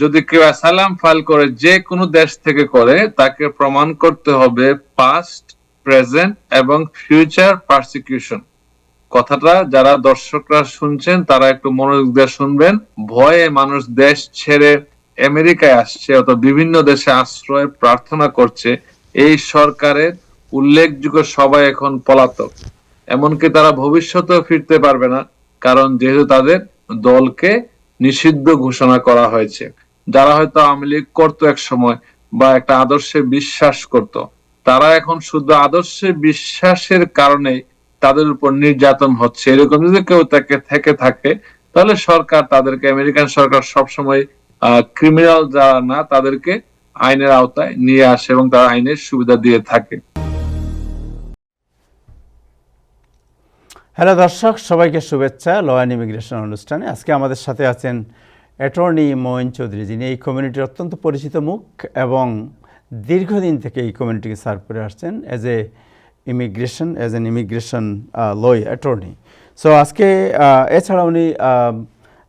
যদি কেউ asylum file করে যে কোনো দেশ থেকে করে, তাকে প্রমাণ করতে হবে পাস্ট প্রেজেন্ট এবং ফিউচার পারসিকিউশন কথাটা যারা দর্শকরা শুনছেন, তারা একটু মনোযোগ দিয়ে শুনবেন। ভয়ে মানুষ দেশ ছেড়ে আমেরিকায় আসছে অথবা বিভিন্ন দেশে আশ্রয় প্রার্থনা করছে, এই সরকারের উল্লেখযোগ্য সবাই এখন পলাতক। এমনকি তারা ভবিষ্যতেও ফিরতে পারবে না, কারণ যেহেতু তাদের দলকে নিষিদ্ধ ঘোষণা করা হয়েছে। যারা হয়তো আওয়ামী লীগ করতো এক সময় বা একটা আদর্শে বিশ্বাস করত, তারা এখন শুধু আদর্শে বিশ্বাসের কারণে তাদের উপর নির্যাতন হচ্ছে। এরকম যদি কেউ তাকে থেকে থাকে, তাহলে সরকার তাদেরকে, আমেরিকান সরকার সবসময় ক্রিমিনাল যারা না, তাদেরকে আইনের আওতায় নিয়ে আসে এবং তারা আইনের সুবিধা দিয়ে থাকে। হ্যালো দর্শক, সবাইকে শুভেচ্ছা ল অ্যান্ড ইমিগ্রেশন অনুষ্ঠানে। আজকে আমাদের সাথে আছেন অ্যাটর্নি মোয়েন চৌধুরী, যিনি এই কমিউনিটির অত্যন্ত পরিচিত মুখ এবং দীর্ঘদিন থেকে এই কমিউনিটিকে সার্ভ করে আসছেন as a immigration as an immigration law attorney so আজকে এছাড়া উনি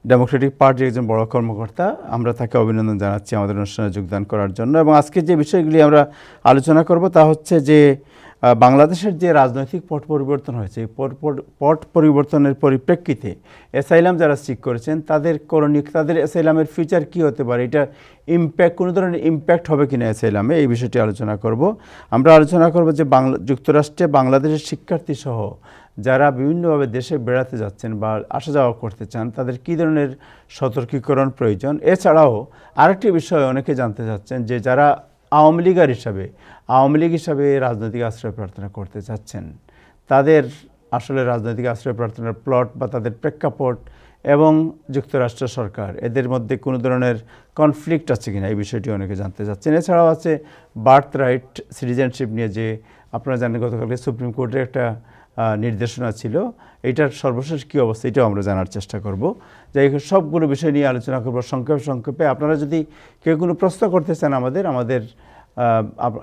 ডেমোক্রেটিক পার্টির একজন বড় কর্মকর্তা। আমরা তাকে অভিনন্দন জানাচ্ছি আমাদের অনুষ্ঠানে যোগদান করার জন্য। এবং আজকে যে বিষয়গুলি আমরা আলোচনা করব তা হচ্ছে যে বাংলাদেশের যে রাজনৈতিক পট পরিবর্তন হয়েছে পট পর- পরিবর্তনের পরিপ্রেক্ষিতে অ্যাসাইলাম যারা সিক করেছেন, তাদের করণীয়, তাদের অ্যাসাইলামের ফিউচার কী হতে পারে? এটা ইম্প্যাক্ট কোনো ধরনের ইম্প্যাক্ট হবে কিনা অ্যাসাইলামে এই বিষয়টি আলোচনা করব। আমরা আলোচনা করব যে বাংলা, যুক্তরাষ্ট্রে বাংলাদেশের শিক্ষার্থী সহ যারা বিভিন্নভাবে দেশে বেড়াতে যাচ্ছেন বা আসা যাওয়া করতে চান, তাদের কী ধরনের সতর্কীকরণ প্রয়োজন? এছাড়াও আরেকটি বিষয় অনেকে জানতে চাচ্ছেন যে যারা আওয়ামী লীগার হিসাবে, আওয়ামী লীগ হিসাবে রাজনৈতিক আশ্রয় প্রার্থনা করতে চাচ্ছেন। তাদের আসলে রাজনৈতিক আশ্রয় প্রার্থনার প্লট বা তাদের প্রেক্ষাপট এবং যুক্তরাষ্ট্র সরকার, এদের মধ্যে কোনো ধরনের কনফ্লিক্ট আছে কিনা এই বিষয়টি অনেকে জানতে চাচ্ছেন। এছাড়াও আছে বার্থ রাইট সিটিজেনশিপ নিয়ে যে আপনারা জানেন গতকালকে সুপ্রিম কোর্টের একটা নির্দেশনা ছিল এইটার সর্বশেষ কী অবস্থা এটাও আমরা জানার চেষ্টা করব। যাই হোক, সবগুলো বিষয় নিয়ে আলোচনা করব সংক্ষেপে সংক্ষেপে। আপনারা যদি কেউ কোনো প্রশ্ন করতে চান আমাদের আমাদের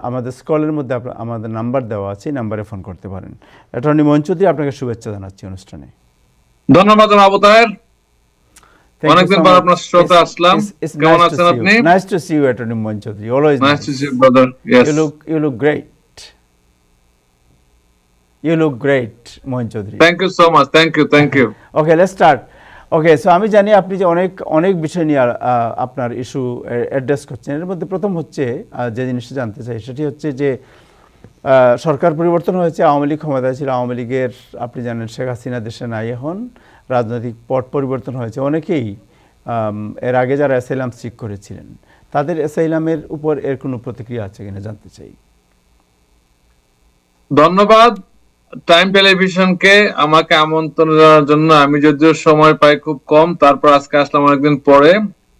আমাদের স্কলের মধ্যে আমাদের নাম্বার দেওয়া আছে নাম্বারে ফোন করতে পারেন। অ্যাটর্নি মঞ্চুদি আপনাকে শুভেচ্ছা জানাচ্ছি অনুষ্ঠানে। ধন্যবাদ আবু তাহের অনেকদিন পর আপনার শ্রোতে আসলাম। কেমন আছেন আপনি? Nice to see you attorney Manchudi always nice to see brother yes You look, you look great. You look great, Mohan Chowdhury thank you so much thank you thank you okay let's start okay so আমি জানি আপনি যে অনেক অনেক বিষয় নিয়ে আপনার issue address করছেন। এর মধ্যে প্রথম হচ্ছে যে জিনিসটা জানতে চাই, সেটি হচ্ছে যে সরকার পরিবর্তন হয়েছে, আওয়ামী লীগ ক্ষমতায় ছিল, আওয়ামী লীগের, আপনি জানেন শেখ হাসিনা দেশে নাই এখন, রাজনৈতিক পট পরিবর্তন হয়েছে। অনেকেই এর আগে যারা অ্যাসাইলাম সিক করেছিলেন, তাদের অ্যাসাইলামের উপর এর কোনো প্রতিক্রিয়া আছে কিনা জানতে চাই। ধন্যবাদ। টাইম টেলিভিশনকে আমাকে আমন্ত্রণ জানার জন্য আমি যদিও সময় পাই খুব কম, তারপর আজকে আসলাম অনেকদিন পরে।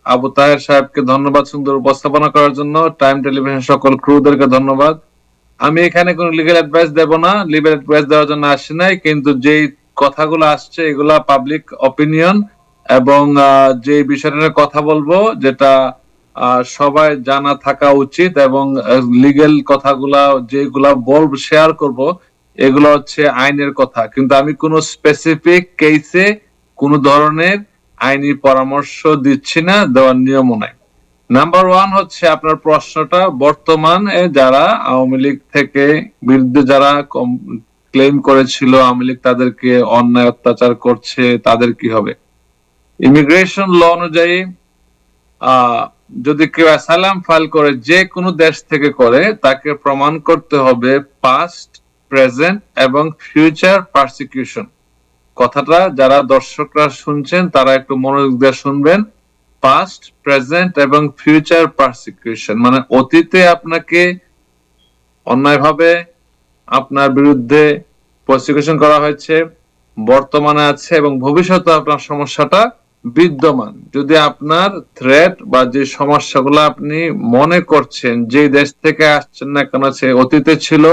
আবু তাহের সাহেবকে ধন্যবাদ সুন্দর উপস্থাপনা করার জন্য টাইম টেলিভিশন সকল ক্রুদেরকে ধন্যবাদ। আমি এখানে কোনো লিগ্যাল অ্যাডভাইস দেব না লিগ্যাল অ্যাডভাইস দেওয়ার জন্য আসি নাই, কিন্তু যেই কথাগুলো আসছে এগুলা পাবলিক অপিনিয়ন এবং যে বিষয়টা কথা বলব যেটা সবাই জানা থাকা উচিত এবং লিগেল কথাগুলা যেগুলা বলব শেয়ার করব এগুলো হচ্ছে আইনের কথা। কিন্তু আমি কোনো স্পেসিফিক কেসে কোনো ধরনের আইনি পরামর্শ দিচ্ছি না, দেওয়ার নিয়মও নাই। নাম্বার ওয়ান হচ্ছে আপনার প্রশ্নটা, বর্তমানে যারা আওয়ামী লীগ থেকে বিরুদ্ধে যারা ক্লেম করেছিল আওয়ামী লীগ, তাদেরকে অন্যায় অত্যাচার করছে, তাদের কি হবে? ইমিগ্রেশন ল অনুযায়ী যদি কেউ অ্যাসাইলাম ফাইল করে, যে কোনো দেশ থেকে করে, তাকে প্রমাণ করতে হবে পাস্ট প্রেজেন্ট এবং ফিউচার পারসিকিউশন কথাটা যারা দর্শকরা শুনছেন, তারা একটু মনোযোগ দিয়ে শুনবেন। পাস্ট প্রেজেন্ট এবং ফিউচার পারসিকিউশন মানে অতীতে আপনাকে অন্যায়ভাবে আপনার বিরুদ্ধে প্রসিকিউশন করা হয়েছে, বর্তমানে আছে এবং ভবিষ্যতে আপনার সমস্যাটা বিদ্যমান। যদি আপনার থ্রেট বা যে সমস্যাগুলো আপনি মনে করছেন যে দেশ থেকে আসছেন না কেন, সে অতীতে ছিল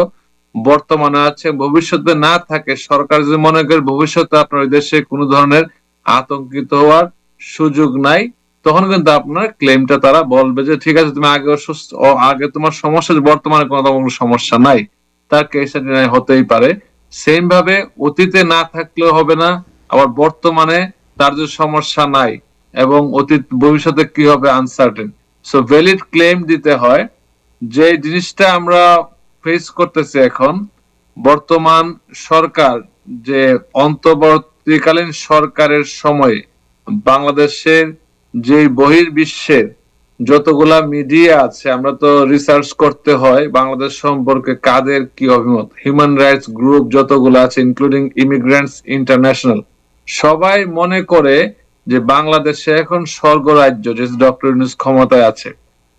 বর্তমানে আছে, ভবিষ্যতে না থাকে, সরকার যদি মনে করে ভবিষ্যতে আপনার দেশে কোনো ধরনের আতঙ্কিত হওয়ার সুযোগ নাই, তখন কিন্তু আপনার ক্লেমটা তারা বলবে যে, ঠিক আছে, তুমি আগে অসুস্থ আগে তোমার সমস্যা বর্তমানে কোনো কোনো সমস্যা নাই। তার কেস হতেই পারে। সেম ভাবে অতীতে না থাকলেও হবে না, আবার বর্তমানে তার যে সমস্যা নাই, এবং অতীত, ভবিষ্যতে কি হবে আনসার্টেন সো ভ্যালিড ক্লেম দিতে হয়। যে জিনিসটা আমরা ফেস করতেছি এখন, বর্তমান সরকার, যে অন্তর্বর্তীকালীন সরকারের সময়ে বাংলাদেশের যে বহির্বিশ্বের যতগুলা মিডিয়া আছে, আমরা তো রিসার্চ করতে হয় বাংলাদেশ সম্পর্কে কাদের কি অভিমত। হিউম্যান রাইটস গ্রুপ যতগুলো আছে ইনক্লুডিং ইমিগ্রেন্টস ইন্টারন্যাশনাল সবাই মনে করে যে বাংলাদেশে এখন স্বর্গ রাজ্য, যে ডক্টর ইউনুস ক্ষমতায় আছে।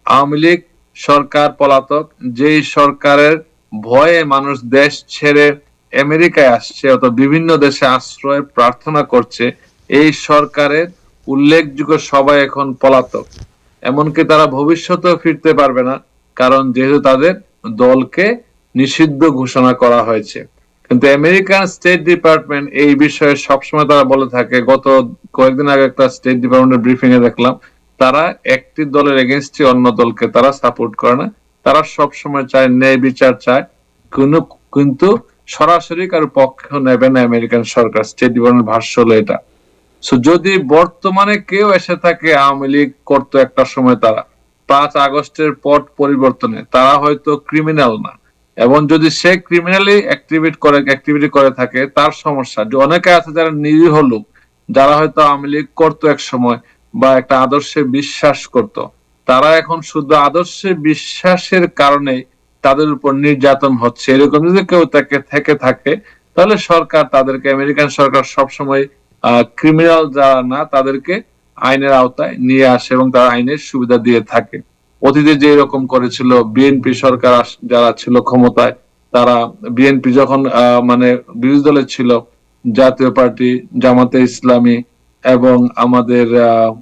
আওয়ামী লীগ সরকার পলাতক, যেই সরকারের ভয়ে মানুষ দেশ ছেড়ে আমেরিকায় আসছে অথবা বিভিন্ন দেশে আশ্রয় প্রার্থনা করছে, এই সরকারের উল্লেখযোগ্য সবাই এখন পলাতক। এমনকি তারা ভবিষ্যতেও ফিরতে পারবে না, কারণ যেহেতু তাদের দলকে নিষিদ্ধ ঘোষণা করা হয়েছে। কিন্তু আমেরিকান স্টেট ডিপার্টমেন্ট এই বিষয়ে সবসময় তারা বলে থাকে। গত কয়েকদিন আগে একটা স্টেট ডিপার্টমেন্টের ব্রিফিং এ দেখলাম তারা একটি দলের এগেনস্টে অন্য দলকে তারা সাপোর্ট করে না। তারা সবসময় চায় ন্যায় বিচার চায়। কোনো কিন্তু সরাসরি কারও পক্ষ নেবে না আমেরিকান সরকার। স্টেট ডিপার্টমেন্ট ভাষ্য হলো এটা। যদি বর্তমানে কেউ এসে থাকে আওয়ামী লীগ করতো একটা সময় তারা, পাঁচ আগস্টের পট পরিবর্তনে, তারা হয়তো ক্রিমিনাল না। এবং যদি সে ক্রিমিনালি অ্যাক্টিভিট করে অ্যাক্টিভিটি করে থাকে, তার সমস্যা, অনেকে আছে যারা নিরীহ লোক, যারা হয়তো আওয়ামী লীগ করতো এক সময় বা একটা আদর্শে বিশ্বাস করত। তারা এখন শুধু আদর্শে বিশ্বাসের কারণে তাদের উপর নির্যাতন হচ্ছে। এরকম যদি কেউ তাকে থেকে থাকে, তাহলে সরকার তাদেরকে, আমেরিকান সরকার সবসময় ক্রিমিনাল যারা না, তাদেরকে আইনের আওতায় নিয়ে আসে এবং তারা আইনের সুবিধা দিয়ে থাকে। অতীতে যে এরকম করেছিল বিএনপি সরকার যারা ছিল ক্ষমতায়, তারা বিএনপি যখন মানে বিরোধী দলে ছিল, জাতীয় পার্টি, জামাতে ইসলামী এবং আমাদের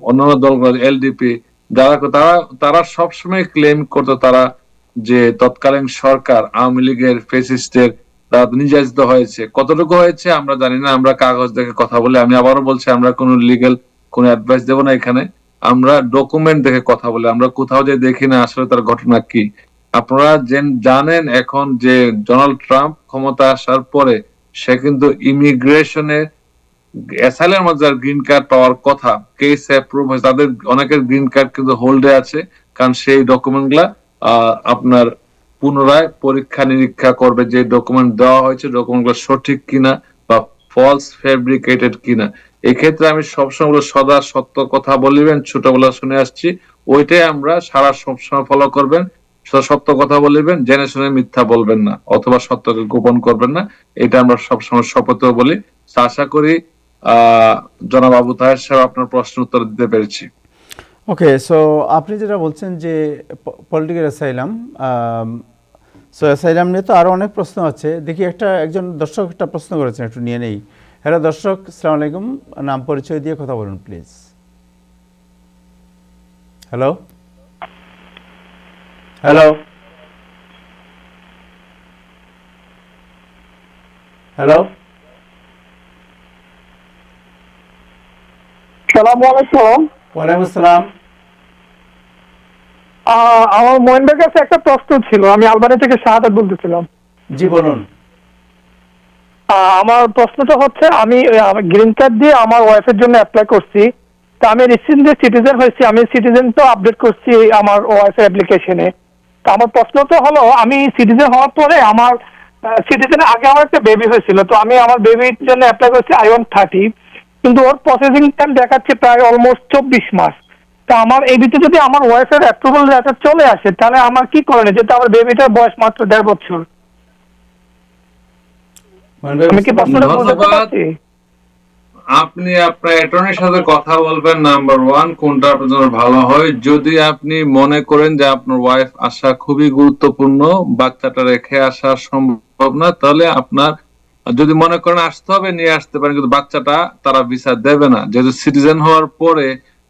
অন্যান্য দলগুলো, এলডিপি, যারা তারা তারা সবসময় ক্লেম করতো তারা যে তৎকালীন সরকার আওয়ামী লীগের ফেসিস্টের তারা নির্যাতিত হয়েছে। কতটুকু হয়েছে আমরা জানি না, আমরা কাগজ দেখে কথা বলে। আমি আবারও বলছি, আমরা কোনো লিগেল কোনো অ্যাডভাইস দেবো না এখানে। আমরা ডকুমেন্ট দেখে কথা বলে, আমরা কোথাও যে দেখি না আসলে তার ঘটনা কি। আপনারা জেন- জানেন এখন যে ডোনাল্ড ট্রাম্প ক্ষমতা আসার পরে সে কিন্তু ইমিগ্রেশনে অ্যাসাইলের মধ্যে গ্রিন কার্ড পাওয়ার কথা কেস অ্যাপ্রুভ হয়েছে, তাদের অনেকের গ্রিন কার্ড কিন্তু হোল্ডে আছে, কারণ সেই ডকুমেন্টগুলা আপনার পুনরায় পরীক্ষা নিরীক্ষা করবে যে ডকুমেন্ট দেওয়া হয়েছে ডকুমেন্টগুলো সঠিক কিনা বা ফলস ফেব্রিকেটেড কিনা। এক্ষেত্রে আমি সবসময় বলব সদা সত্য কথা বলিবেন, ছোটবেলা শুনে আসছি, ওইটাই আমরা সারা সবসময় ফলো করবেন সত্য কথা বলিবেন, জেনে শুনে মিথ্যা বলবেন না, অথবা সত্যকে গোপন করবেন না, এটা আমরা সবসময় শপথেও বলি। আশা করি জনাব আবু তাহের সাহেব আপনার প্রশ্ন উত্তর দিতে পেরেছি। ওকে সো আপনি যেটা বলছেন যে পলিটিক্যাল অ্যাসাইলাম সো অ্যাসাইলাম নিয়ে তো আরও অনেক প্রশ্ন আছে। দেখি একটা, একজন দর্শক একটা প্রশ্ন করেছেন, একটু নিয়ে নেই। হ্যালো দর্শক সালাম আলাইকুম। নাম পরিচয় দিয়ে কথা বলুন প্লিজ হ্যালো? হ্যালো? হ্যালো? সালাম আলাইকুম। ওয়ালাইকুম আসসালাম। আহ, আমার মহেন্দ্রের কাছে একটা প্রশ্ন ছিল আমি আলবানি থেকে শাহাদাত বলতেছিলাম। জি বলুন। আমার প্রশ্নটা হচ্ছে আমি গ্রিন কার্ড দিয়ে আমার ওয়াইফের জন্য অ্যাপ্লাই করছি তা আমি রিসেন্টলি সিটিজেন হয়েছি আমি সিটিজেন তো আপডেট করছি আমার ওয়াইফের অ্যাপ্লিকেশনে তা আমার প্রশ্ন তো হলো আমি সিটিজেন হওয়ার পরে আমার সিটিজেনের আগে আমার একটা বেবি হয়েছিল তো আমি আমার বেবির জন্য অ্যাপ্লাই করছি আই ওয়ান থার্টি কিন্তু ওর প্রসেসিং টাইম দেখাচ্ছে প্রায় অলমোস্ট চব্বিশ মাস। তা আমার এই ভিতরে যদি আমার ওয়াইফের অ্যাপ্রুভাল লেটার চলে আসে তাহলে আমার কি করণীয়? যেহেতু আমার বেবিটার বয়স মাত্র দেড় বছর। আমি কি প্রশ্নটা বুঝতে পারছি? আপনি আপনার অ্যাটর্নির সাথে কথা বলবেন নাম্বার ওয়ান কোনটা আপনার জন্য ভালো হয়? যদি আপনি মনে করেন যে আপনার ওয়াইফ আসা খুবই গুরুত্বপূর্ণ বাচ্চাটা রেখে আসা সম্ভব না তাহলে আপনার যদি মনে করেন আসতে হবে, নিয়ে আসতে পারেন, কিন্তু বাচ্চাটা তারা ভিসা দেবে না। যেহেতু সিটিজেন হওয়ার পরে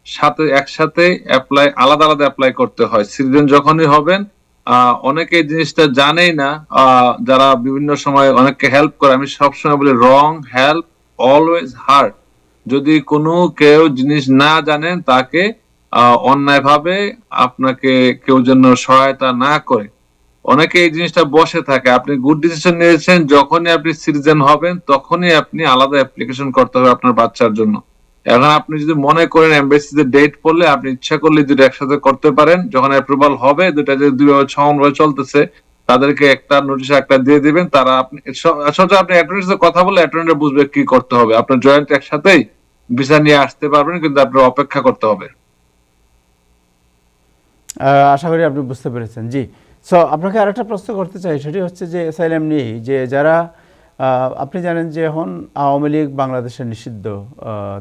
সাথে, একসাথে অ্যাপ্লাই আলাদা আলাদা অ্যাপ্লাই করতে হয়। সিটিজেন যখনই হবেন অনেকে জিনিসটা জানেই না। যারা বিভিন্ন সময় অনেককে হেল্প করে, আমি সবসময় বলি রং হেল্প অলওয়েজ হার্ড যদি কোনো কেউ জিনিস না জানেন, তাকে অন্যায় ভাবে আপনাকে কেউ যেন সহায়তা না করে অনেকে এই জিনিসটা বসে থাকে। আপনি গুড ডিসিশন নিয়েছেন, যখনই আপনি সিটিজেন হবেন, তখনই আপনি আলাদা অ্যাপ্লিকেশন করতে হবে আপনার বাচ্চার জন্য। এখন আপনি যদি মনে করেন এমবেসিতে ডেট পড়লে, আপনি ইচ্ছা করলে দুটো একসাথে করতে পারেন। যখন অ্যাপ্রুভাল হবে দুটা যদি দুইভাবে সমানভাবে চলতেছে, তাদেরকে একটা নোটিশ একটা দিয়ে দিবেন। তারা আপনি আসলে আপনি অ্যাটর্নির সাথে কথা বলে অ্যাটর্নিরা বুঝবে কি করতে হবে। আপনার জয়েন্ট একসাথেই ভিসা নিয়ে আসতে পারবেন, কিন্তু আপনার অপেক্ষা করতে হবে। আশা করি আপনি বুঝতে পেরেছেন। জি সো আপনাকে আরেকটা প্রশ্ন করতে চাই, সেটি হচ্ছে যে এসআইএম নিয়ে যে যারা আপনি জানেন যে এখন আওয়ামী লীগ বাংলাদেশে নিষিদ্ধ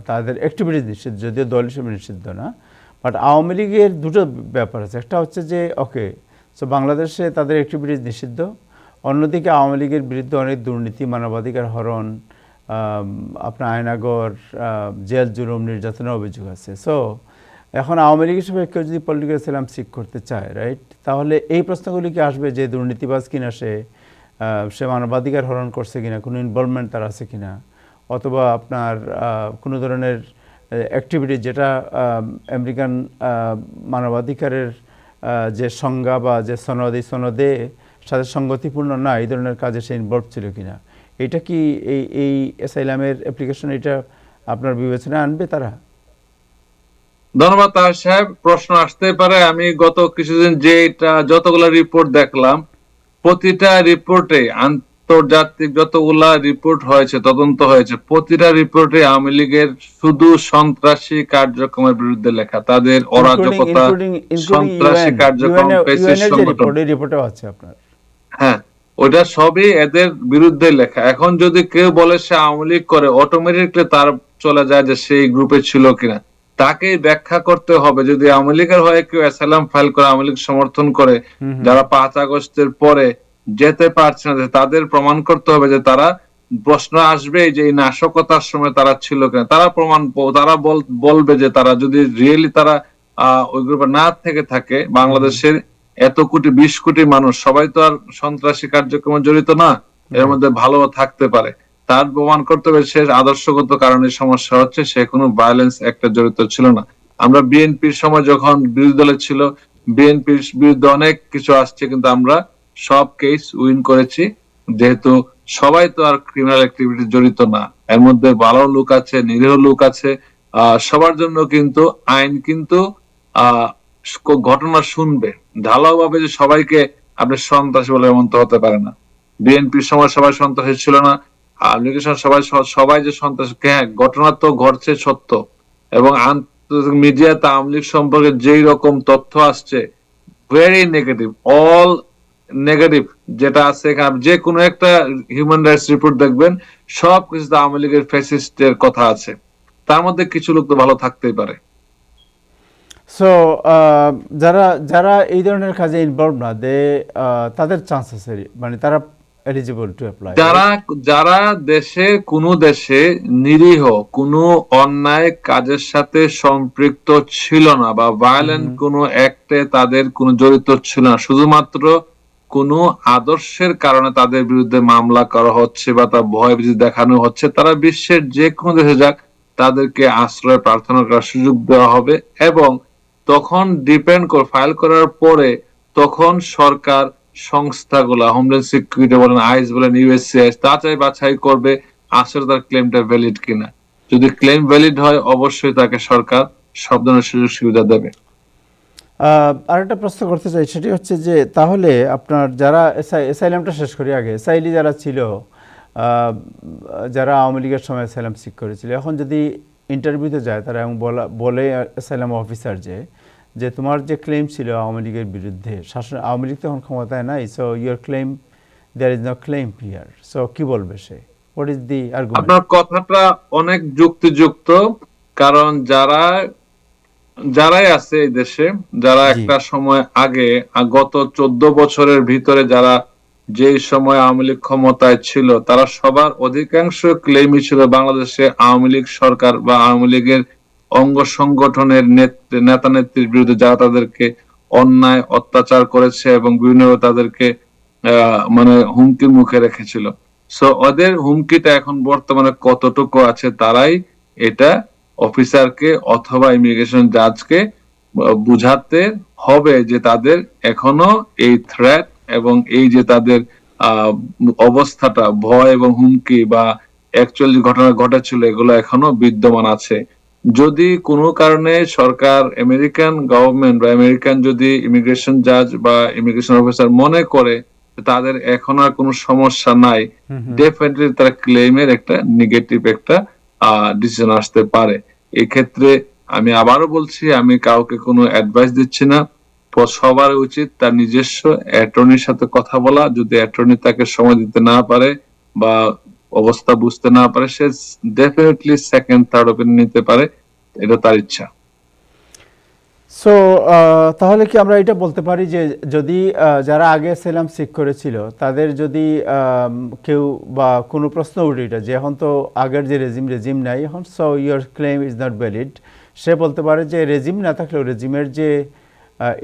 তাদের অ্যাক্টিভিটিস নিষিদ্ধ, যদিও দল হিসেবে নিষিদ্ধ না বাট আওয়ামী লীগের দুটো ব্যাপার আছে। একটা হচ্ছে যে ওকে সো বাংলাদেশে তাদের অ্যাক্টিভিটিস নিষিদ্ধ, অন্যদিকে আওয়ামী লীগের বিরুদ্ধে অনেক দুর্নীতি, মানবাধিকার হরণ আপনার আয়নাগর জেল জুলুম নির্যাতনের অভিযোগ আছে। সো এখন আওয়ামী লীগ হিসেবে কেউ যদি পলিটিক্যাল সালাম সিক করতে চায় রাইট তাহলে এই প্রশ্নগুলি কি আসবে যে দুর্নীতিবাজ কিনা সে সে মানবাধিকার হরণ করছে কিনা, কোনো ইনভলভমেন্ট তার আছে কিনা? অথবা আপনার কোনো ধরনের অ্যাক্টিভিটি যেটা আমেরিকান মানবাধিকারের যে সংজ্ঞা বা যে সনদ, এই সনদে সাথে সঙ্গতিপূর্ণ না, এই ধরনের কাজে সে ইনভলভ ছিল কিনা? এটা কি এই এই অ্যাসাইলামের অ্যাপ্লিকেশন এটা আপনার বিবেচনায় আনবে তারা? ধন্যবাদ তার সাহেব। প্রশ্ন আসতে পারে আমি গত কিছুদিন যে এটা যতগুলো রিপোর্ট দেখলাম প্রতিটা রিপোর্টে আন্তর্জাতিক যতগুলা রিপোর্ট হয়েছে তদন্ত হয়েছে প্রতিটা রিপোর্টে আওয়ামী লীগের শুধু সন্ত্রাসী কার্যক্রমের বিরুদ্ধে লেখা। তাদের অরাজকতা সন্ত্রাসী কার্যক্রম পেশির আছে আপনার। হ্যাঁ ওটা সবই এদের বিরুদ্ধে লেখা। এখন যদি কেউ বলে সে আওয়ামী লীগ করে অটোমেটিকলি তার চলে যায় যে সেই গ্রুপে ছিল কিনা। তাকে ব্যাখ্যা করতে হবে। যদি আওয়ামী লীগের হয়ে কেউ অ্যাসাইলাম ফাইল করে আওয়ামী লীগ সমর্থন করে যারা পাঁচ আগস্টের পরে যেতে পারছে না তাদের প্রমাণ করতে হবে যে তারা প্রশ্ন আসবে যে এই নাশকতার সময় তারা ছিল কিনা। তারা প্রমাণ তারা বল- বলবে যে তারা যদি রিয়েলি তারা আহ, ওই গ্রুপে না থেকে থাকে বাংলাদেশের এত কোটি বিশ কোটি মানুষ সবাই তো আর সন্ত্রাসী কার্যক্রমে জড়িত না এর মধ্যে ভালো থাকতে পারে। তার প্রমাণ করতে হবে সে আদর্শগত কারণে সমস্যা হচ্ছে, সে কোনো ভায়োলেন্স একটা জড়িত ছিল না। আমরা বিএনপির সময় যখন বিরোধী দলে ছিল, বিএনপির বিরুদ্ধে অনেক কিছু আসছে, কিন্তু আমরা সব কেস উইন করেছি। যেহেতু সবাই তো আর ক্রিমিনাল অ্যাক্টিভিটি জড়িত না। এর মধ্যে ভালো লোক আছে, নিরীহ লোক আছে সবার জন্য কিন্তু আইন কিন্তু ঘটনা শুনবে। ঢালাও ভাবে যে সবাইকে আপনি সন্ত্রাসী বলে এমন তো হতে পারে না। বিএনপির সময় সবাই সন্ত্রাসী ছিল না আওয়ামী লীগের সবাই সবাই যে সন্ত্রাসী হ্যাঁ ঘটনা তো ঘটছে সত্য। এবং আন্তর্জাতিক মিডিয়াতে আওয়ামী লীগ সম্পর্কে যেই রকম তথ্য আসছে ভেরি নেগেটিভ অল নেগেটিভ যেটা আছে এখানে। যে কোনো একটা হিউম্যান রাইটস রিপোর্ট দেখবেন, সব কিছুতে আওয়ামী লীগের ফ্যাসিস্টের কথা আছে। তার মধ্যে কিছু লোক তো ভালো থাকতেই পারে। সো যারা যারা এই ধরনের কাজে ইনভলভ না দে তাদের চান্স আছে মানে তারা এলিজিবল টু অ্যাপ্লাই যারা যারা দেশে কোন দেশে নিরীহ কোনো অন্যায় কাজের সাথে সম্পৃক্ত ছিল না বা ভায়োলেন্ট কোনো অ্যাক্টে তাদের কোনো জড়িত ছিল না। শুধুমাত্র কোনো আদর্শের কারণে তাদের বিরুদ্ধে মামলা করা হচ্ছে বা তার ভয় দেখানো হচ্ছে তারা বিশ্বের যে কোনো দেশে যাক তাদেরকে আশ্রয় প্রার্থনা করার সুযোগ দেওয়া হবে এবং তখন ডিপেন্ড ফাইল করার পরে তখন সরকার সংস্থাগুলা হোমল্যান্ড সিকিউরিটি বলেন আইস বলেন ইউএসসিআইএস যাচাই বাছাই করবে আসলে তার ক্লেমটা ভ্যালিড কিনা। যদি ক্লেম ভ্যালিড হয়, অবশ্যই তাকে সরকার সব ধরনের সুযোগ সুবিধা দেবে। আরেকটা প্রশ্ন করতে চাই, সেটি হচ্ছে যে, তাহলে আপনার যারা এসাইলামটা শেষ করি আগে, এসাইলি যারা ছিল যারা আওয়ামী লীগের সময় এসাইলাম সিক করেছিল, এখন যদি ইন্টারভিউতে যায়, তারা এবং বলা, বলে এসাইলাম অফিসার যে যে তোমার যে ক্লেম ছিল আওয়ামী লীগের বিরুদ্ধে শাসন আওয়ামী লীগ তখন ক্ষমতায় নাই so your claim there is no claim here so কি বলবে সে? হোয়াট ইজ দি আর্গুমেন্ট আপনার কথাটা অনেক যুক্তিযুক্ত কারণ যারা যারাই আছে এই দেশে যারা একটা সময় আগে গত চোদ্দ বছরের ভিতরে যারা যেই সময় আওয়ামী লীগ ক্ষমতায় ছিল তারা সবার অধিকাংশ ক্লেমই ছিল বাংলাদেশে আওয়ামী লীগ সরকার বা আওয়ামী লীগের অঙ্গ সংগঠনের নেত- নেতা নেত্রীর বিরুদ্ধে যারা তাদেরকে অন্যায়, অত্যাচার করেছে এবং বিভিন্ন তাদেরকে মানে হুমকির মুখে রেখেছিল। সো ওদের হুমকিটা এখন বর্তমানে কতটুকু আছে তারাই এটা অফিসারকে অথবা ইমিগ্রেশন জাজকে বুঝাতে হবে যে তাদের এখনও এই থ্রেট এবং এই যে তাদের অবস্থাটা, ভয় এবং হুমকি বা অ্যাকচুয়ালি ঘটনা ঘটেছিল এগুলো এখনও বিদ্যমান আছে। যদি কোনো কারণে সরকার আমেরিকান গভর্নমেন্ট বা আমেরিকান যদি ইমিগ্রেশন জাজ বা ইমিগ্রেশন অফিসার মনে করে তাদের এখন আর কোনো সমস্যা নাই ডেফিনেটলি তারা ক্লেমের একটা নেগেটিভ একটা ডিসিশন আসতে পারে। এক্ষেত্রে আমি আবারও বলছি আমি কাউকে কোনো অ্যাডভাইস দিচ্ছি না। সবার উচিত তার নিজস্ব অ্যাটর্নির সাথে কথা বলা। যদি অ্যাটর্নি তাকে সময় দিতে না পারে বা অবস্থা বুঝতে না পারে, সে ডেফিনেটলি সেকেন্ড থার্ড ওপিনিয়ন নিতে পারে, এটা তার ইচ্ছা। সো তাহলে কি আমরা এটা বলতে পারি যে যদি যারা আগে সেলাম সিক করেছিল, তাদের যদি কেউ বা কোনো প্রশ্ন উঠে এটা, যে এখন তো আগের যে রেজিম রেজিম নাই, এখন so your claim is not valid সে বলতে পারে যে রেজিম না থাকলেও রেজিমের যে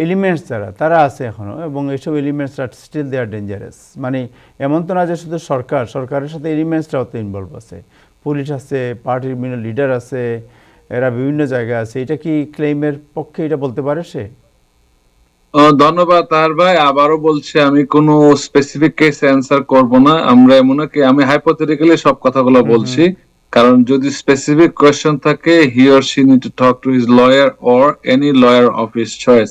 এলিমেন্টস যারা তারা আছে এখনও এবং এইসব এলিমেন্টস আর স্টিল দে আর ডেঞ্জারাস মানে এমন তো না যে শুধু সরকার সরকারের সাথে এলিমেন্টসটাও তো ইনভলভ আছে। পুলিশ আছে পার্টির বিভিন্ন লিডার আছে এরা বিভিন্ন জায়গায় আছে। এটা কি ক্লেমের পক্ষে এটা বলতে পারে সে? ধন্যবাদ তার ভাই। আবারও বলছি আমি কোনো স্পেসিফিক কেস অ্যান্সার করব না। আমরা এমন কি আমি হাইপোথেটিক্যালি সব কথাগুলো বলছি। কারণ যদি স্পেসিফিক কোয়েশ্চেন থাকে he or she need to talk to his lawyer or any lawyer of his choice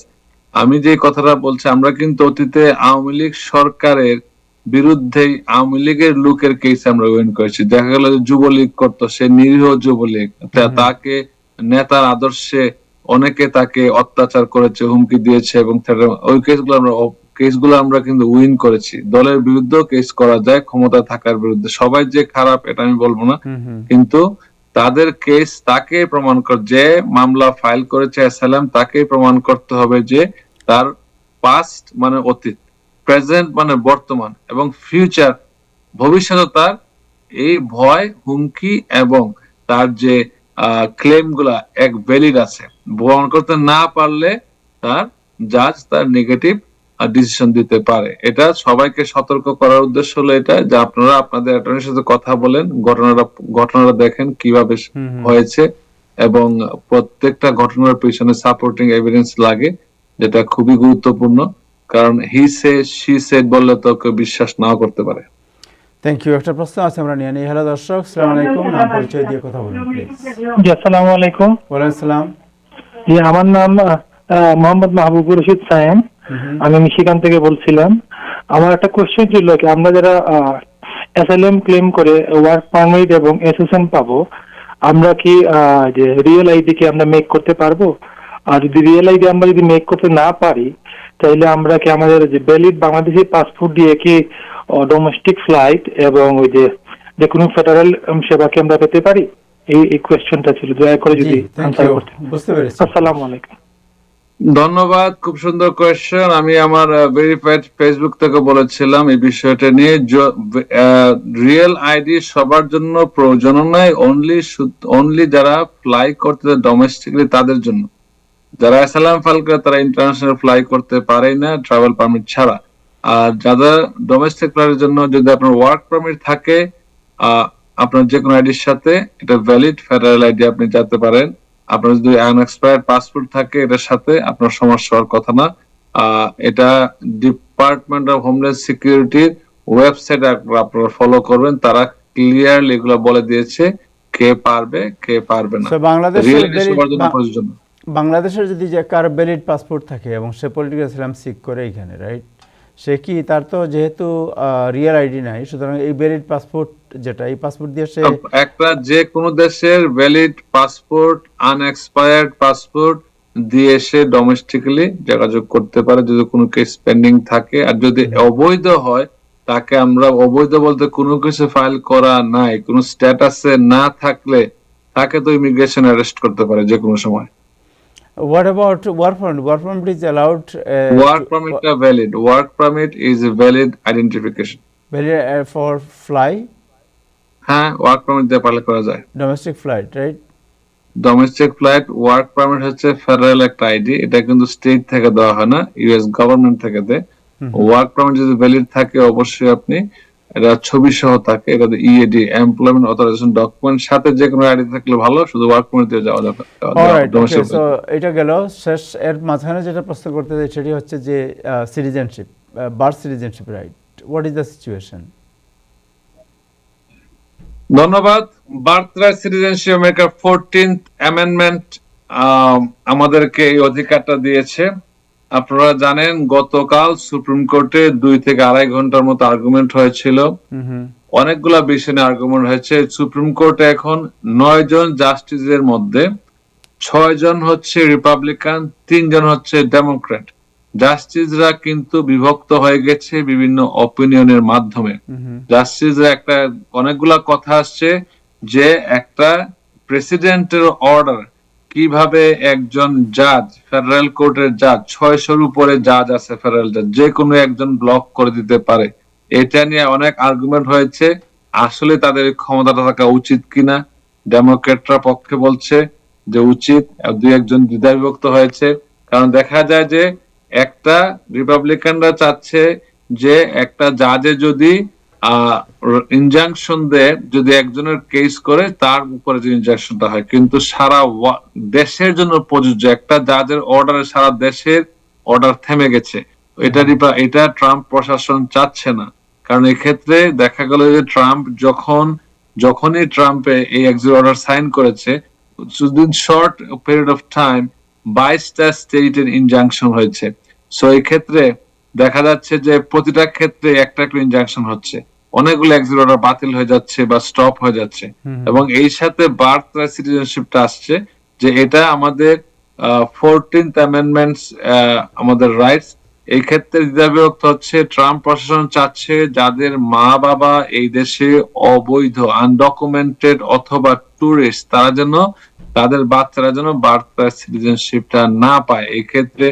আমি যে কথাটা বলছি আমরা কিন্তু অতীতে আওয়ামী লীগ সরকারের বিরুদ্ধে আওয়ামী লীগের লোকের কেস আমরা উইন করেছি। দেখা গেল যে যুবলীগ করতো সে নিরীহ যুবলীগ। তাকে নেতার আদর্শে অনেকে তাকে অত্যাচার করেছে হুমকি দিয়েছে এবং ওই কেসগুলো আমরা কেসগুলো আমরা কিন্তু উইন করেছি। দলের বিরুদ্ধেও কেস করা যায় ক্ষমতা থাকার বিরুদ্ধে। সবাই যে খারাপ এটা আমি বলব না। কিন্তু তাদের কেস তাকে প্রমাণ কর যে মামলা ফাইল করেছে অ্যাসালাম তাকে প্রমাণ করতে হবে যে তার পাস্ট মানে অতীত প্রেজেন্ট মানে বর্তমান এবং ফিউচার ভবিষ্যতে তার এই ভয় হুমকি এবং তার যে ক্লেমগুলা এক ভ্যালিড আছে। প্রমাণ করতে না পারলে তার জাজ তার নেগেটিভ ডিসিশন দিতে পারে। এটা সবাইকে সতর্ক করার উদ্দেশ্য হলো এটা যে আপনারা আপনাদের অ্যাটর্নির সাথে কথা বলেন ঘটনাটা ঘটনাটা দেখেন কীভাবে হয়েছে এবং প্রত্যেকটা ঘটনার পিছনে সাপোর্টিং এভিডেন্স লাগে যেটা খুবই গুরুত্বপূর্ণ। কারণ হি সে শি সেড বললে তো কেউ বিশ্বাস নাও করতে পারে। থ্যাংক ইউ একটা প্রশ্ন আছে আমরা নিয়ে নিই। হ্যালো দর্শক সালাম আলাইকুম। নাম পরিচয় দিয়ে কথা বলুন প্লিজ জি আসসালামু আলাইকুম। ওয়ালাইকুম সালাম। জি আমার নাম আহ, মোহাম্মদ মাহবুবুর রশিদ সায়েম। আমি মিশিগান থেকে বলছিলাম। আমার একটা কোশ্চেন ছিল কি আমরা যারা অ্যাসাইলাম ক্লেম করে ওয়ার্ক পারমিট এবং এসএসএন পাবো আমরা কি যে রিয়েল আইডি কি আমরা মেক করতে পারব? আর যদি রিয়েল আইডি আমরা যদি মেক করতে না পারি তাহলে আমরা কি আমাদের যে ভ্যালিড বাংলাদেশি পাসপোর্ট দিয়ে কি ডোমেস্টিক ফ্লাইট এবং ওই যে যে কোনো ফেডারেল সেবা কি আমরা পেতে পারি? এই এই কোয়েশ্চেনটা ছিল। দয়া করে যদি আনসার করতে। বুঝতে পেরেছি। আসসালামু আলাইকুম। ধন্যবাদ, খুব সুন্দর কোয়েশ্চেন আমি আমার ভেরিফাইড ফেসবুক থেকে বলেছিলাম এই বিষয়টা নিয়ে। রিয়েল আইডি সবার জন্য প্রয়োজন নয় অনলি অনলি যারা ফ্লাই করতে ডোমেস্টিকলি তাদের জন্য। যারা অ্যাসালাম ফাইল করে তারা ইন্টারন্যাশনাল ফ্লাই করতে পারে না ট্রাভেল পারমিট ছাড়া। আর যারা ডোমেস্টিক ফ্লাইটের জন্য যদি আপনার ওয়ার্ক পারমিট থাকে আপনার যে কোনো আইডির সাথে, এটা ভ্যালিড ফেডারেল আইডি আপনি যেতে পারেন। আপনার যদি আনএক্সপায়ার্ড পাসপোর্ট থাকে এটার সাথে আপনার সমস্যা হওয়ার কথা না। এটা ডিপার্টমেন্ট অফ হোমল্যান্ড সিকিউরিটির ওয়েবসাইট আপনারা ফলো করবেন। তারা ক্লিয়ারলি এগুলো বলে দিয়েছে কে পারবে কে পারবে না। বাংলাদেশের যদি যে কার ভ্যালিড পাসপোর্ট থাকে এবং সে পলিটিক্যাল ইসলাম সিক করে এখানে রাইট সে কি তার তো যেহেতু রিয়েল আইডি নাই সুতরাং এই ভ্যালিড পাসপোর্ট যেটা এই পাসপোর্ট দিয়ে সে একটা যে কোনো দেশের ভ্যালিড পাসপোর্ট আনএক্সপায়ার্ড পাসপোর্ট দিয়ে সে ডোমেস্টিক্যালি যোগাযোগ করতে পারে যদি কোনো কেস পেন্ডিং থাকে। আর যদি অবৈধ হয় তাকে আমরা অবৈধ বলতে কোনো কিছু ফাইল করা নাই কোনো স্ট্যাটাসে না থাকলে তাকে তো ইমিগ্রেশন অ্যারেস্ট করতে পারে যে কোনো সময়। What about work permit work permit is allowed work পারমিটটা valid work permit is a valid identification valid for fly হ্যাঁ ওয়ার্ক পারমিট দিয়ে পালে করা যায়। Domestic flight right domestic flight work permit হচ্ছে ফেডারেল একটা আইডি এটা কিন্তু স্টেট থেকে দেওয়া হয় না ইউএস গভর্নমেন্ট থেকে দেয়। ওয়ার্ক পারমিট যদি ভ্যালিড থাকে অবশ্যই আপনি এটা ছবি সহ থাকে এটা ইএডি এমপ্লয়মেন্ট অথরাইজেশন ডকুমেন্ট সাথে যে কোনো আইডি থাকলে ভালো শুধু ওয়ার্ক পারমিট দিয়ে যাওয়া যাবে সো এটা গেল শেষ এর মাঝখানে যেটা প্রশ্ন করতে চাই সেটি হচ্ছে যে citizenship birth citizenship right what is the situation ধন্যবাদ। বার্থরাইট সিটিজেনশিপ আমেরিকার ফোরটিন্থ অ্যামেন্ডমেন্ট আমাদেরকে এই অধিকারটা দিয়েছে। আপনারা জানেন গতকাল সুপ্রিম কোর্টে দুই থেকে আড়াই ঘণ্টার মতো আর্গুমেন্ট হয়েছিল। অনেকগুলা বিষয় নিয়ে আর্গুমেন্ট হয়েছে। সুপ্রিম কোর্টে এখন নয় জন জাস্টিসের মধ্যে ছয় জন হচ্ছে রিপাবলিকান তিনজন হচ্ছে ডেমোক্রেট জাস্টিসরা কিন্তু বিভক্ত হয়ে গেছে বিভিন্ন অপিনিয়নের মাধ্যমে। জাস্টিসরা একটা অনেকগুলা কথা আসছে যে একটা প্রেসিডেন্টের অর্ডার কীভাবে একজন জাজ ফেডারেল কোর্টের জাজ ছয়শোর উপরে জাজ আছে ফেডারেল জাজ যে কোনো একজন ব্লক করে দিতে পারে। এটা নিয়ে অনেক আর্গুমেন্ট হয়েছে। আসলে তাদের ক্ষমতাটা থাকা উচিত কিনা ডেমোক্রেটরা পক্ষে বলছে যে উচিত আর দুই একজন দ্বিধা বিভক্ত হয়েছে। কারণ দেখা যায় যে একটা রিপাবলিকানরা চাচ্ছে যে একটা জাজে যদি ইনজাংশন দেয় যদি একজনের কেস করে তার উপরে যে ইনজাংশনটা হয়। কিন্তু সারা দেশের জন্য প্রযোজ্য একটা জাজের অর্ডারে সারা দেশের অর্ডার থেমে গেছে। এটা এটা ট্রাম্প প্রশাসন চাচ্ছে না। কারণ এক্ষেত্রে দেখা গেল যে ট্রাম্প যখন যখনই ট্রাম্পে এই এক্সিট অর্ডার সাইন করেছে within short period of time বাইশটা স্টেটের ইনজাংশন হয়েছে। সো এই ক্ষেত্রে দেখা যাচ্ছে যে প্রতিটা ক্ষেত্রে একটা একটা ইনজাংশন হচ্ছে। অনেকগুলো এক্সিট অর্ডার বাতিল হয়ে যাচ্ছে বা স্টপ হয়ে যাচ্ছে। এবং এই সাথে বার্থ সিটিজেনশিপটা আসছে যে এটা আমাদের ফোরটিন্থ অ্যামেন্ডমেন্টস আমাদের রাইটস এই ক্ষেত্রে দ্বিধাবিভক্ত হচ্ছে ট্রাম্প প্রশাসন চাচ্ছে যাদের মা বাবা এই দেশে অবৈধ আনডকুমেন্টেড অথবা টুরিস্ট তারা যেন তাদের বাচ্চারা যেন বার্থ সিটিজেনশিপটা না পায়। এই ক্ষেত্রে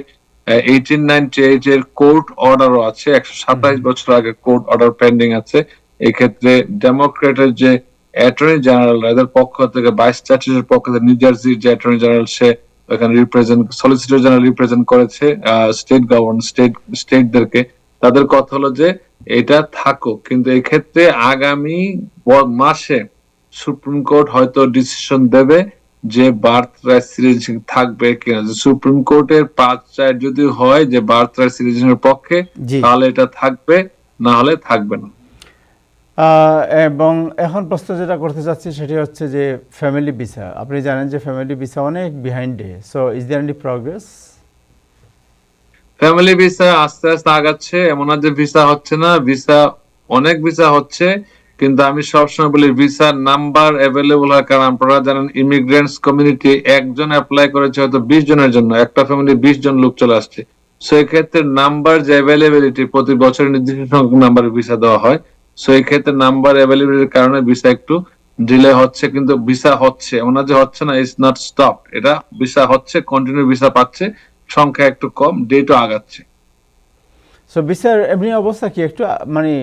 এইটিন নাইনটি এইট এর কোর্ট অর্ডারও আছে একশো সাতাইশ বছর আগে কোর্ট অর্ডার পেন্ডিং আছে। এই ক্ষেত্রে ডেমোক্রেটের যে অ্যাটর্নি জেনারেল এদের পক্ষ থেকে বাইশ জাস্টিসের পক্ষ থেকে নিউ জার্সির যে অ্যাটর্নি জেনারেল সে এখানে রিপ্রেজেন্ট সলিসিটর জেনারেল রিপ্রেজেন্ট করেছে স্টেট গভর্নমেন্ট স্টেট স্টেটদেরকে তাদের কথা হলো যে এটা থাকুক কিন্তু এক্ষেত্রে আগামী মাসে সুপ্রিম কোর্ট হয়তো ডিসিশন দেবে যে বার্থ রাইট সিটিজেনশিপ থাকবে কিনা। যে সুপ্রিম কোর্টের পাঁচ চার যদি হয় যে বার্থ রাইট সিটিজেনের পক্ষে তাহলে এটা থাকবে না হলে থাকবে না। এবং এখন প্রশ্ন যেটা করতে চাচ্ছি সেটি হচ্ছে যে ফ্যামিলি ভিসা আপনি জানেন যে ফ্যামিলি ভিসা অনেক বিহাইন্ডে so is there any progress family visa আস্তে আস্তে আগাচ্ছে। এমন না যে ভিসা হচ্ছে না। ভিসা অনেক ভিসা হচ্ছে। কিন্তু আমি সবসময় বলি, ভিসার নাম্বার অ্যাভেলেবল হয় কারণ আপনারা জানেন ইমিগ্রেন্টস কমিউনিটি একজন অ্যাপ্লাই করেছে হয়তো বিশ জনের জন্য, একটা ফ্যামিলি বিশ জন লোক চলে আসছে। সো ক্ষেত্রে নাম্বার যে অ্যাভেলেবিলিটি প্রতি বছর নির্দিষ্ট সংখ্যক নাম্বার ভিসা দেওয়া হয় সো এই ক্ষেত্রে নাম্বার অ্যাভেলেবিলিটির কারণে ভিসা একটু ডিলে হচ্ছে, কিন্তু ভিসা হচ্ছে, এমন না যে হচ্ছে না ইটস নট স্টপ এটা ভিসা হচ্ছে কন্টিনিউ ভিসা পাচ্ছে, সংখ্যা একটু কম ডেটও আগাচ্ছে। সো ভিসার এমনি অবস্থা কি? একটু মানে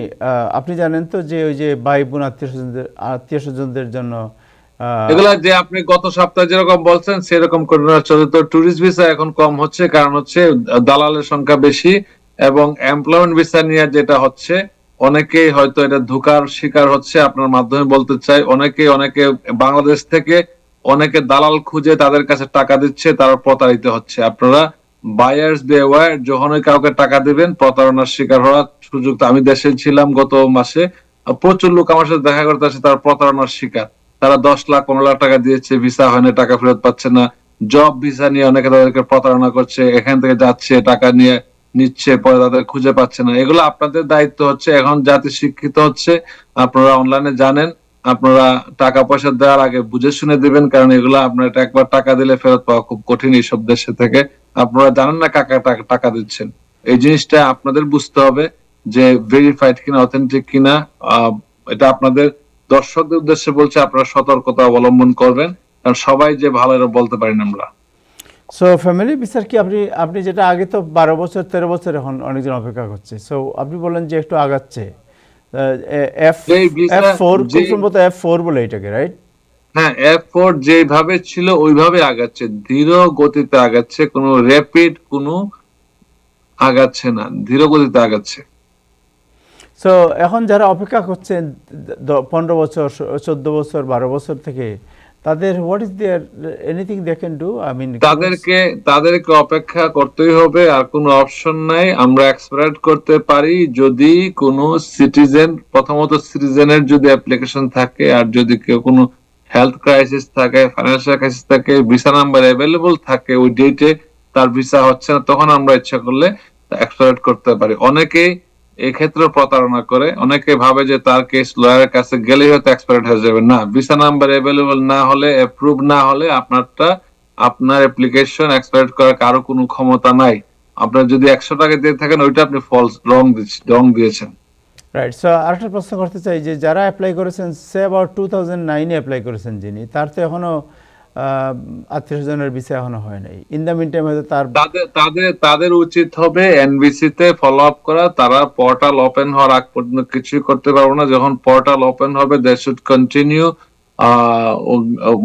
আপনি জানেন তো যে ওই যে ভাই বোন আত্মীয় স্বজনদের আত্মীয় স্বজনদের জন্য এগুলা যে আপনি গত সপ্তাহে যেরকম বলছেন, সেরকম করে চলে তো টুরিস্ট ভিসা এখন কম হচ্ছে। কারণ হচ্ছে, দালালের সংখ্যা বেশি এবং এমপ্লয়মেন্ট ভিসা নিয়ে যেটা হচ্ছে, অনেকেই হয়তো এটা ধোকার শিকার হচ্ছে। আপনার মাধ্যমে বলতে চাই অনেকে অনেকে বাংলাদেশ থেকে অনেকে দালাল খুঁজে তাদের কাছে টাকা দিচ্ছে, তারা প্রতারিত হচ্ছে। আপনারা বায়ার্স বেওয়ার যখনই কাউকে টাকা দিবেন, প্রতারণার শিকার হওয়ার সুযোগ আমি দেশে ছিলাম গত মাসে প্রচুর লোক আমার সাথে দেখা করতে আসে, তারা প্রতারণার শিকার। তারা দশ লাখ, পনেরো লাখ টাকা দিয়েছে ভিসা হয় না টাকা ফেরত পাচ্ছে না। জব ভিসা নিয়ে অনেকে তাদেরকে প্রতারণা করছে, এখান থেকে যাচ্ছে, টাকা নিয়ে নিচ্ছে, পরে তাদের খুঁজে পাচ্ছে না। এগুলো আপনাদের দায়িত্ব হচ্ছে, এখন জাতি শিক্ষিত হচ্ছে, আপনারা অনলাইনে জানেন, আপনারা টাকা পয়সা দেওয়ার আগে বুঝে শুনে দিবেন, কারণ এগুলো আপনার একবার টাকা দিলে ফেরত পাওয়া খুব কঠিন এইসব দেশে থেকে। আপনারা জানেন না কাকা টাকা দিচ্ছেন। এই জিনিসটা আপনাদের বুঝতে হবে যে ভেরিফাইড কিনা অথেন্টিক কিনা এটা আপনাদের দর্শকদের উদ্দেশ্যে বলছে আপনারা সতর্কতা অবলম্বন করবেন। কারণ সবাই যে ভালো এটা বলতে পারি না আমরা। সো ফ্যামিলি ভিসার কি আপনি আপনি যেটা আগে তো বারো বছর তেরো বছর এখন অনেকজন অপেক্ষা করছে। সো আপনি বললেন যে একটু আগাচ্ছে। এফ এফ ফোর খুব সম্ভবত এফ ফোর বলে এটাকে রাইট হ্যাঁ এয়ারপোর্ট যেভাবে ছিল ওইভাবে আগাচ্ছে। ধীর গতিতে আগাচ্ছে কোনো র্যাপিড কোনো আগাচ্ছে না ধীর গতিতে আগাচ্ছে। সো এখন যারা অপেক্ষা করছেন পনেরো বছর চোদ্দ বছর বারো বছর থেকে তাদের what is there anything they can do I mean তাদেরকে তাদেরকে অপেক্ষা করতেই হবে আর কোনো অপশন নাই। আমরা এক্সপায়ার করতে পারি যদি কোনো সিটিজেন প্রথমত সিটিজেনের যদি অ্যাপ্লিকেশন থাকে আর যদি কেউ কোনো হেলথ ক্রাইসিস থাকে ফাইন্যান্সিয়াল ক্রাইসিস থাকে ভিসা নাম্বার অ্যাভেলেবল থাকে ওই ডেটে তার ভিসা হচ্ছে না, তখন আমরা ইচ্ছা করলে এক্সপায়ার করতে পারি। অনেকেই এক্ষেত্রে প্রতারণা করে, অনেকে ভাবে যে তার কেস লয়ারের কাছে গেলেই হয়তো এক্সপায়ার হয়ে যাবে। না ভিসা নাম্বার অ্যাভেলেবল না হলে অ্যাপ্রুভ না হলে আপনারটা, আপনার অ্যাপ্লিকেশন এক্সপায়ার করার কারও কোনো ক্ষমতা নাই। আপনার যদি একশো টাকা দিয়ে থাকেন, ওইটা আপনি ফলস রং রং দিয়েছেন। রাইট সো আরেকটা প্রশ্ন করতে চাই যে যারা অ্যাপ্লাই করেছেন, সে অ্যাবাউট টু থাউজেন্ড নাইনে অ্যাপ্লাই করেছেন যিনি, তার তো এখনও আত্মীয় স্বজনের বিষয় এখনও হয় নাই। ইন দ্য মিন টাইম হয়তো তার তাদের তাদের তাদের উচিত হবে এনবিসি তে ফলো আপ করা। তারা পোর্টাল ওপেন হওয়ার আগ পর্যন্ত কিছুই করতে পারব না। যখন পোর্টাল ওপেন হবে they should continue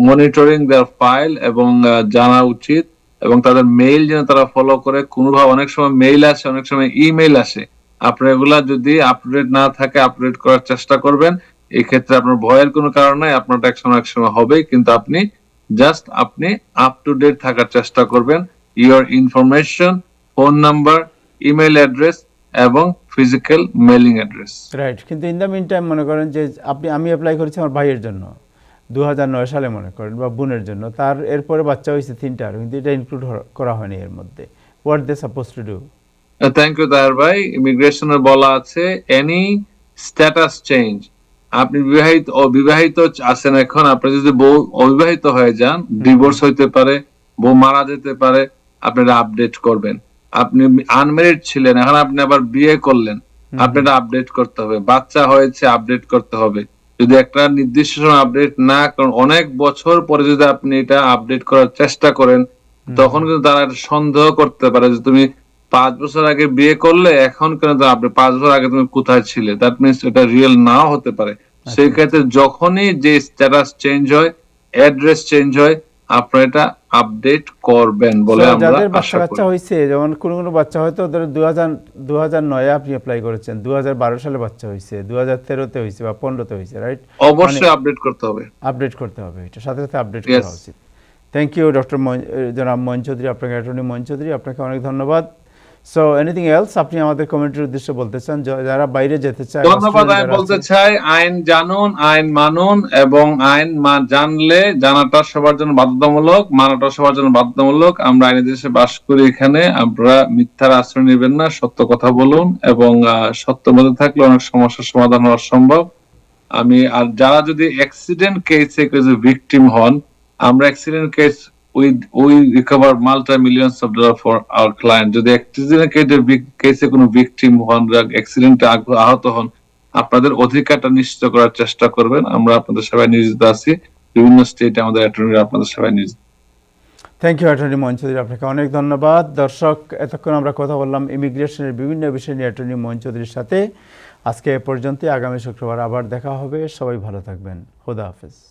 monitoring their file এবং জানা উচিত এবং তাদের মেইল যেন তারা ফলো করে। কোনোভাবে অনেক সময় মেইল আসে, অনেক সময় ইমেইল আসে। আপনার এগুলা যদি আপডেট না থাকে আপডেট করার চেষ্টা করবেন। এই ক্ষেত্রে আপনার ভয়ের কোনো কারণ নাই আপনারটা এক সময় এক সময় হবেই, কিন্তু আপনি জাস্ট আপনি আপ টু ডেট থাকার চেষ্টা করবেন। Your information phone number email address এবং ফিজিক্যাল মেলিং অ্যাড্রেস রাইট কিন্তু ইন দ্য মিন টাইম মনে করেন যে আপনি, আমি অ্যাপ্লাই করেছি আমার ভাইয়ের জন্য দু হাজার নয় সালে মনে করেন, বা বোনের জন্য। তার এরপরে বাচ্চা হয়েছে তিনটার কিন্তু এটা ইনক্লুড করা হয়নি এর মধ্যে। What they suppose to do thank you তাহার ভাই. ইমিগ্রেশনে বলা আছে এনি স্ট্যাটাস চেঞ্জ আপনি বিবাহিত অবিবাহিত আছেন এখন আপনি যদি বউ অবিবাহিত হয়ে যান ডিভোর্স হইতে পারে বউ মারা যেতে পারে আপনি আপডেট করবেন। আপনি আনমেরিড ছিলেন এখন আপনি আবার বিয়ে করলেন আপনি এটা আপডেট করতে হবে। বাচ্চা হয়েছে আপডেট করতে হবে। যদি একটা নির্দিষ্ট সময় আপডেট না করেন অনেক বছর পরে যদি আপনি এটা আপডেট করার চেষ্টা করেন তখন কিন্তু তারা সন্দেহ করতে পারে যে তুমি পাঁচ বছর আগে বিয়ে করলে এখন কেন আপনি পাঁচ বছর আগে তুমি কোথায় ছিলে? দ্যাট মিনস এটা রিয়েল নাও হতে পারে। সেই ক্ষেত্রে যখনই যে স্ট্যাটাস চেঞ্জ হয় অ্যাড্রেস চেঞ্জ হয় আপনারা এটা আপডেট করবেন বলে আমরা যাদের বাচ্চা কাচ্চা হয়েছে যেমন কোনো কোনো বাচ্চা হয়তো ধরো দু হাজার দু হাজার নয়ে আপনি অ্যাপ্লাই করেছেন দু হাজার বারো সালে বাচ্চা হয়েছে দু হাজার তেরোতে হয়েছে বা পনেরোতে হয়েছে রাইট অবশ্যই আপডেট করতে হবে। আপডেট করতে হবে এটা সাথে সাথে আপডেট করা উচিত। থ্যাংক ইউ ডক্টর জনাব ময়ন চৌধুরী আপনাকে অ্যাটর্নি ময়ন চৌধুরী আপনাকে অনেক ধন্যবাদ। সো এনিথিং এলস আপনি আমাদের কমিটির উদ্দেশ্যে বলতে চান যারা বাইরে যেতে চায় ধন্যবাদ আমি বলতে চাই আইন জানুন আইন মানুন এবং আইন জানলে জানাটা সবার জন্য বাধ্যতামূলক মানাটা সবার জন্য বাধ্যতামূলক। আমরা আইনের দেশে বাস করি এখানে আমরা মিথ্যার আশ্রয় নেবেন না সত্য কথা বলুন এবং সত্য মধ্যে থাকলে অনেক সমস্যার সমাধান হওয়া সম্ভব। আমি আর যারা যদি অ্যাক্সিডেন্ট কেসে ভিকটিম হন আমরা accident case recover multi millions of dollar for our client যদি অ্যাক্সিডেন্ট কেসে কোনো ভিকটিম হন অ্যাক্সিডেন্টে আহত হন, আপনাদের অধিকারটা নিশ্চিত করার চেষ্টা করবেন। আমরা আপনাদের সেবায় নিয়োজিত আছি। বিভিন্ন স্টেটে আমাদের অ্যাটর্নি আপনাদের সেবায় নিয়োজিত। Thank you attorney Mohan Chowdhury আপনাকে অনেক ধন্যবাদ। দর্শক, এতক্ষণ আমরা কথা বললাম ইমিগ্রেশনের বিভিন্ন বিষয় নিয়ে অ্যাটর্নি চৌধুরীর সাথে। আজকে এ পর্যন্ত আগামী শুক্রবার আবার দেখা হবে। সবাই ভালো থাকবেন। খোদা হাফেজ।